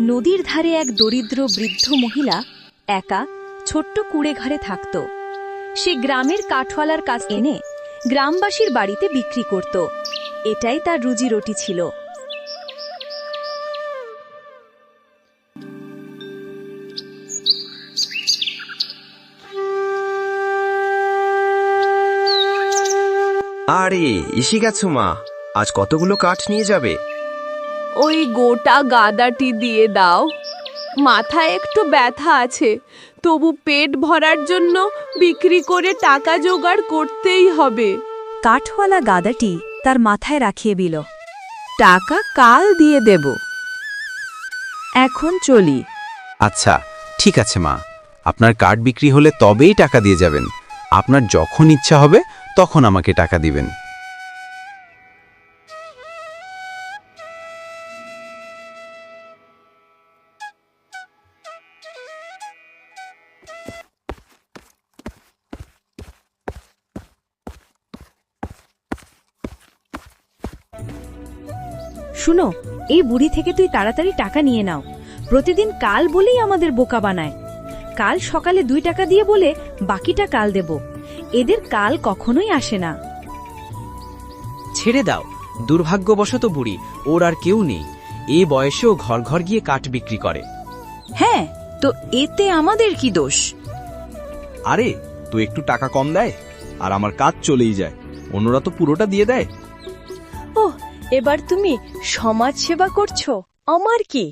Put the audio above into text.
নদীর ধারে এক দরিদ্র বৃদ্ধ মহিলা একা ছোট্ট কুড়ে ঘরে থাকত। সে গ্রামের কাঠওয়ালার কাজ এনে গ্রামবাসীর বাড়িতে বিক্রি করত। এটাই তার রুজি রুটি ছিল। আরে, এসে গেছো মা। আজ কতগুলো কাঠ নিয়ে যাবে? ওই গোটা গাদাটি দিয়ে দাও। মাথায় একটু ব্যথা আছে তবু পেট ভরার জন্য বিক্রি করে টাকা জোগাড় করতেই হবে। কাঠওয়ালা গাদাটি তার মাথায় রাখিয়ে দিল। টাকা কাল দিয়ে দেব। এখন চলি। আচ্ছা ঠিক আছে মা। আপনার কার্ড বিক্রি হলে তবেই টাকা দিয়ে যাবেন। আপনার যখন ইচ্ছা হবে তখন আমাকে টাকা দিবেন। শুনো এই বুড়ি থেকে তুই তাড়াতাড়ি টাকা নিয়ে নাও। প্রতিদিন কাল বলেই আমাদের বোকা বানায়। কাল সকালে দুই টাকা দিয়ে বলে বাকিটা কাল দেব। এদের কাল কখনোই আসে না। ছেড়ে দাও দুর্ভাগ্যবশত বুড়ি ওর আর কেউ নেই। এ বয়সেও ঘর ঘর গিয়ে কাঠ বিক্রি করে। হ্যাঁ তো এতে আমাদের কি দোষ? আরে তো একটু টাকা কম দেয় আর আমার কাজ চলেই যায়। অন্যরা তো পুরোটা দিয়ে দেয়। ও এবার তুমি সমাজ সেবা করছ? আমার কি?